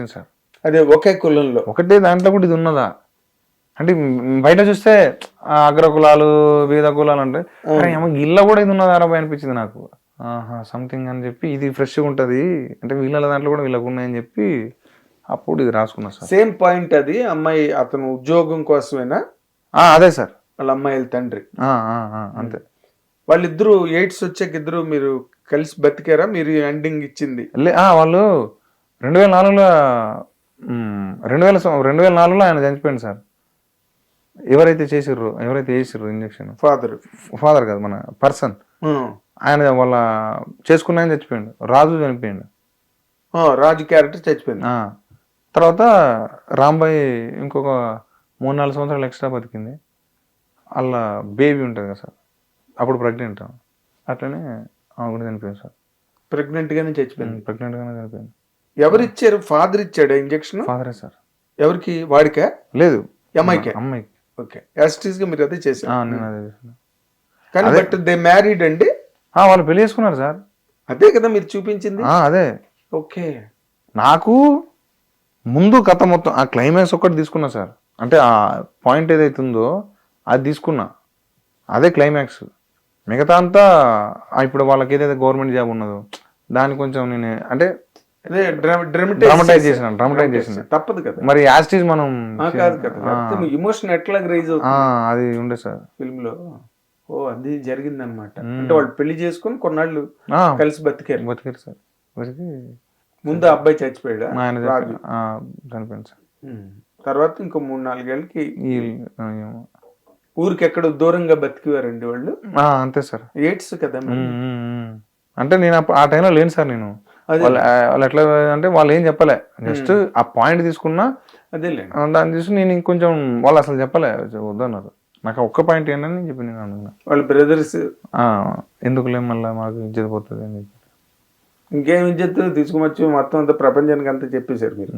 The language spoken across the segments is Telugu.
అనిపించింది సార్. అదే ఒకే కులంలో. ఒకటే దాంట్లో కూడా ఇది ఉన్నదా? అంటే బయట చూస్తే అగ్ర కులాలు బీద కులాలు అంటే ఇళ్ళ కూడా ఇది ఉన్నదా అరవై అనిపించింది నాకు. ఆహా సంథింగ్ అని చెప్పి ఇది ఫ్రెష్గా ఉంటుంది. అంటే వీళ్ళ దాంట్లో కూడా వీళ్ళకు ఉన్నాయని చెప్పి అప్పుడు ఇది రాసుకున్నా సార్. సేమ్ పాయింట్ అది. అమ్మాయి అతను ఉద్యోగం కోసమేనా? ఆ, అదే సార్. వాళ్ళ అమ్మాయిల తండ్రి. అంతే. వాళ్ళిద్దరూ ఎయిడ్స్ వచ్చాక ఇద్దరు మీరు కలిసి బతికారా? మీరు ఎండింగ్ ఇచ్చింది. వాళ్ళు రెండు వేల నాలుగులో రెండు వేల రెండు వేల నాలుగులో ఆయన చనిపోయింది సార్. ఎవరైతే చేసిర్రు ఎవరైతే వేసిర్రు ఇంజక్షన్? ఫాదర్ ఫాదర్ కాదు మన పర్సన్ ఆయన వాళ్ళ చేసుకున్న ఆయన చచ్చిపోయిండు. రాజు చనిపోయిండు. రాజు క్యారెక్టర్ చచ్చిపోయింది. తర్వాత రాంబాయి ఇంకొక మూడు నాలుగు సంవత్సరాలు ఎక్స్ట్రా బతికింది. వాళ్ళ బేబీ ఉంటుంది కదా సార్. అప్పుడు ప్రెగ్నెంట్ అట్లనే ఆమె కూడా చనిపోయింది సార్. ప్రెగ్నెంట్ గానే చచ్చిపోయింది. ప్రెగ్నెంట్గానే చనిపోయింది. ఎవరు ఇచ్చారు ఫాదర్ ఇచ్చాడు ఇంజక్షన్ ఫాదరే సార్ ఎవరికి? వాడికా? లేదు. అమ్మాయికే? అమ్మాయికి. ఓకే. యాస్టీస్గా మీరు అదే చేశారు. నేను అదే. కానీ బట్ దే మ్యారీడ్ అండి? వాళ్ళు పెళ్ళి చేసుకున్నారు సార్ అదే కదా మీరు చూపించింది? అదే. ఓకే. నాకు ముందు కథ మొత్తం ఆ క్లైమాక్స్ ఒక్కటి తీసుకున్నా సార్ అంటే ఆ పాయింట్ ఏదైతే ఉందో అది తీసుకున్నా. అదే క్లైమాక్స్ మిగతా అంతా ఇప్పుడు వాళ్ళకి ఏదైతే గవర్నమెంట్ జాబ్ ఉన్నదో దాన్ని కొంచెం నేను అంటే అదే డ్రామటైజ్ చేసిన డ్రామటైజ్ చేసిన తప్పదు కదా. మరి యాస్టీజ్ మనం కాదు కదా. ఇమోషన్ ఎట్లా రైజ్ అవుతుంది? అది ఉండే సార్. ఫిల్మ్లో ఓ అది జరిగింది అనమాట అంటే వాళ్ళు పెళ్ళి చేసుకుని కొన్నాళ్ళు కలిసి బతికారు. బతికారు సార్. బతికి ముందు అబ్బాయి చచ్చిపోయాడు? ఆయన చనిపోయింది సార్. తర్వాత ఇంకో మూడు నాలుగేళ్ళకి. ఊరికి ఎక్కడ దూరంగా బతికివారండి వాళ్ళు. అంతే సార్. ఎయిడ్స్ కదా. అంటే నేను ఆ టైంలో లేను సార్ నేను. వాళ్ళు ఎట్లా అంటే వాళ్ళు ఏం చెప్పలే. జస్ట్ ఆ పాయింట్ తీసుకున్నా అదేలేండి. ఆ, దాన్ని చూసి నేను ఇంకొంచెం వాళ్ళు అసలు చెప్పలే వద్దన్నారు. నాకు ఒక్క పాయింట్ ఏంటని చెప్పి నేను అనుకున్నా వాళ్ళ బ్రదర్స్ ఆ, ఎందుకులే మళ్ళీ మాకు ఇజ్జత పోతుంది అని చెప్పి. ఇంకేం ఇజ్జత్? తీసుకుమొచ్చి మొత్తం అంతా ప్రపంచానికి అంతా చెప్పేశారు మీరు.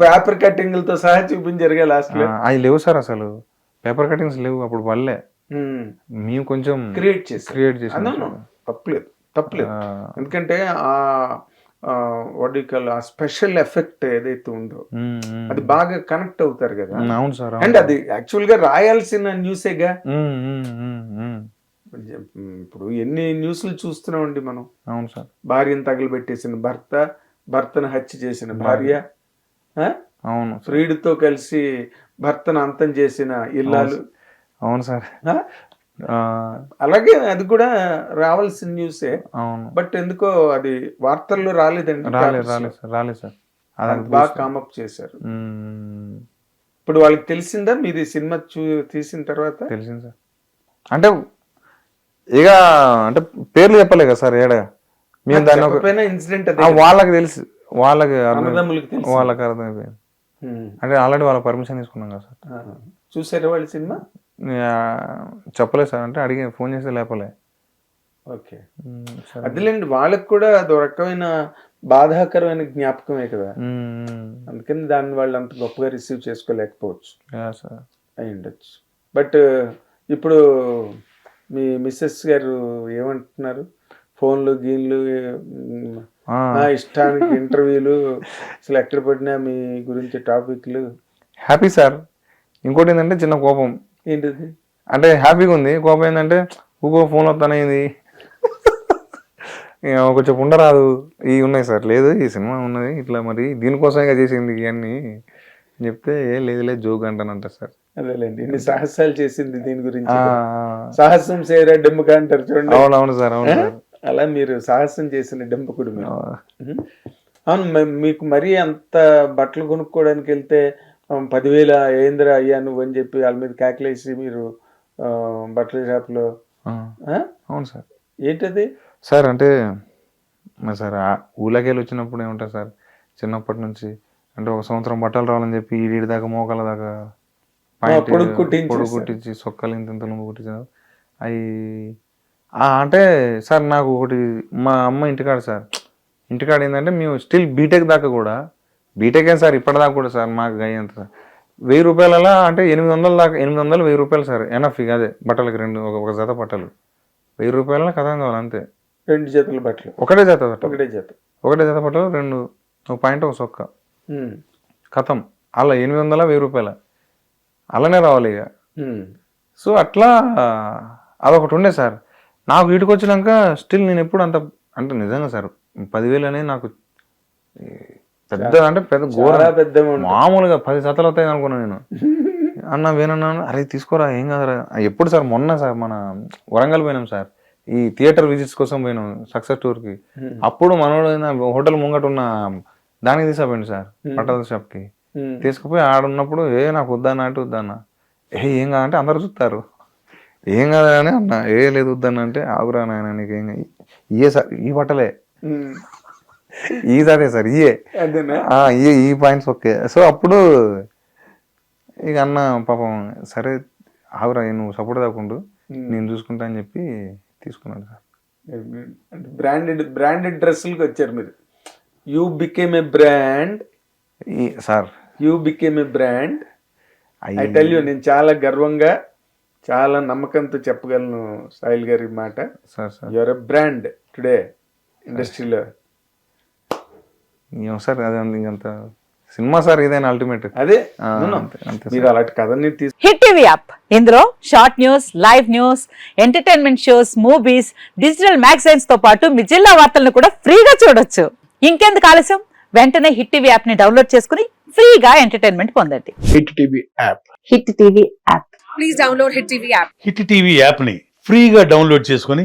పేపర్ కట్టింగ్లతో సహా చూపించారుగా లాస్ట్ అవి లేవు సార్ అసలు. పేపర్ కటింగ్స్ లేవు అప్పుడు వాళ్ళే మేము కొంచెం క్రియేట్ చేశారు. క్రియేట్ చేసాం తప్పలేదు. తప్పలేదు. ఎందుకంటే ఆ వాడికల్ ఆ స్పెషల్ ఎఫెక్ట్ ఏదైతే ఉందో. అది బాగా కనెక్ట్ అవుతారు కదా. అవును సార్. అండ్ అది యాక్చువల్గా రాయాల్సిన న్యూసేగా. ఇప్పుడు ఎన్ని న్యూస్లు చూస్తున్నామండి మనం? అవును సార్. భార్యను తగలబెట్టేసిన భర్త భర్తను హత్య చేసిన భార్య. ఆ? అవును. ప్రియుడితో కలిసి భర్తను అంతం చేసిన ఇల్లాలు. అవును సార్. అలాగే అది కూడా రావాల్సిన న్యూసే. అవును. బట్ ఎందుకో అది వార్తల్లో రాలేదండి. రాలేదు రాలేదు సార్ రాలేదు సార్. బాగా కామప్ చేశారు. ఇప్పుడు వాళ్ళకి తెలిసిందా? మీరు సినిమా చూ తీసిన తర్వాత? తెలిసింది సార్. అంటే ఇక అంటే పేర్లు చెప్పలే కదా సార్ ఏడ? మేము దాన్ని ఒక ఇన్సిడెంట్ వాళ్ళకి తెలుసు వాళ్ళకి వాళ్ళకి అర్థమైపోయింది. అంటే ఆల్రెడీ వాళ్ళ పర్మిషన్ తీసుకున్నాం కదా సార్. చూసారా వాళ్ళ సినిమా? చెప్పలేదు సార్. అంటే అడిగి ఫోన్ చేస్తే లేపలే. ఓకే. అదిలేండి వాళ్ళకి కూడా అదో రకమైన బాధాకరమైన జ్ఞాపకమే కదా. అందుకని దాన్ని వాళ్ళు అంత గొప్పగా రిసీవ్ చేసుకోలేకపోవచ్చు. అయి ఉండొచ్చు. బట్ ఇప్పుడు మీ మిస్సెస్ గారు ఏమంటున్నారు? ఫోన్లు గీన్లు ఇష్టానికి ఇంటర్వ్యూలు అసలు ఎక్కడ పడినా మీ గురించి టాపిక్లు. Happy sir. ఇంకోటి ఏంటంటే చిన్న కోపం. ఏంటిది? అంటే హ్యాపీగా ఉంది. కోపం ఏంటంటే ఊకో ఫోన్ వస్తానైంది కొంచెం ఉండరాదు. ఇవి ఉన్నాయి సార్. లేదు ఈ సినిమా ఉన్నది. ఇట్లా మరి దీనికోసం ఇక చేసింది ఇవన్నీ అని చెప్తే లేదు లేదు జోక్ అంటానంట సార్. అదేలేండి. ఇన్ని సాహసాలు చేసింది దీని గురించి. సాహసం చేయరా డెంబక అంటారు చూడండి. అవును అవును సార్ అవును సార్. అలా మీరు సాహసం చేసిన డెంబకుడు మీరు. ఆ, ఉహు. అవును మీకు మరీ అంత బట్టలు కొనుక్కోవడానికి వెళ్తే పదివేల ఏంద్రా అయ్యా నువ్వు అని చెప్పి వాళ్ళ మీద కేకలేసి మీరు బట్టల షాప్లో? అవును సార్. ఏంటది? సార్ అంటే సార్ ఊళ్ళకెళ్ళి వచ్చినప్పుడు ఏముంటుంది సార్ చిన్నప్పటి నుంచి అంటే ఒక సంవత్సరం బట్టలు రావాలని చెప్పి ఈడి దాకా మోకాల దాకా పొడుగు కుట్టించి సొక్కలు ఇంత ఇంత కుట్టించారు. అవి అంటే సార్ నాకు ఒకటి మా అమ్మ ఇంటికాడ సార్ ఇంటికాడ ఏంటంటే మేము స్టిల్ బీటెక్ దాకా కూడా బీటెక్ సార్? ఇప్పటిదాకా కూడా సార్ మాకు గయ్య అంత సార్. వెయ్యి రూపాయలలో అంటే ఎనిమిది వందల దాకా ఎనిమిది వందలు వెయ్యి రూపాయలు సార్. ఎనఫ్ ఇక అదే. బట్టలకి రెండు ఒక ఒక జత బట్టలు. వెయ్యి రూపాయల కథం కావాలి అంతే. రెండు జతల బట్టలు. ఒకటే జత ఒకటే జత. ఒకటే జత బట్టలు రెండు ఒక పాయింట్ ఒక సొక్క. కథం. అలా ఎనిమిది వందల వెయ్యి రూపాయల. అలానే రావాలి ఇక. సో అట్లా అదొకటి ఉండే సార్. నాకు వీటికి వచ్చినాక స్టిల్ నేను ఎప్పుడు అంత అంటే నిజంగా సార్ పదివేలు అనేది నాకు పెద్ద అంటే పెద్ద ఘోర. పెద్ద. మామూలుగా పది శాతాలు అవుతాయి అనుకున్నాను నేను. అన్న వేనన్నా అరే తీసుకోరా ఏం కాదురా. ఎప్పుడు సార్ మొన్న సార్ మన వరంగల్ పోయినాం సార్. ఈ థియేటర్ విజిట్స్ కోసం పోయినాం సక్సెస్ టూర్కి అప్పుడు మనోడు హోటల్ ముంగట ఉన్న దానికి తీసుకుపోయింది సార్ బట్టల షాప్కి. ఉమ్, తీసుకుపోయి ఆడున్నప్పుడు ఏ నాకు వద్దన్న అంటే వద్దన్న ఏ ఏం కాదంటే అందరు చూస్తారు. ఏం కాదు అని అన్న ఏ లేదు వద్దన్న అంటే ఆగురా నాయన నీకు ఏం సార్ ఈ బట్టలే ఈ సారే సార్ ఇయే. ఆ, ఈ పాయింట్స్ ఓకే. సో అప్పుడు ఇక అన్న పాపం సరే ఆగురా నువ్వు సపోర్ట్ తగ్గుండు నేను చూసుకుంటా అని చెప్పి తీసుకున్నాడు సార్. బ్రాండెడ్ బ్రాండెడ్ డ్రెస్సులకి వచ్చారు మీరు. యూ బికేమ్ ఏ బ్రాండ్ ఈ sir. You became a brand I tell you నేను చాలా గర్వంగా చాలా నమ్మకంతో చెప్పగలను సాయిల్ గారి మాట. Sir sir. Your a brand today ఇండస్ట్రీలో ఏమో సార్ అదే ఇంకంత సినిమా సార్ ఇదేనా అల్టిమేట్ అదే మీరు అలాంటి కథని తీసు హిట్ టీవీ యాప్. ఇందులో short news live news entertainment shows movies digital మ్యాగజైన్స్తో పాటు మీ జిల్లా వార్తలను కూడా ఫ్రీగా చూడొచ్చు. ఇంకెందుకు ఆలస్యం? వెంటనే హిట్ టీవీ యాప్ని డౌన్లోడ్ చేసుకుని ఫ్రీగా ఎంటర్టైన్మెంట్ పొందండి. Hit TV app. Hit TV app. Hit TV యాప్ని ఫ్రీగా డౌన్లోడ్ చేసుకొని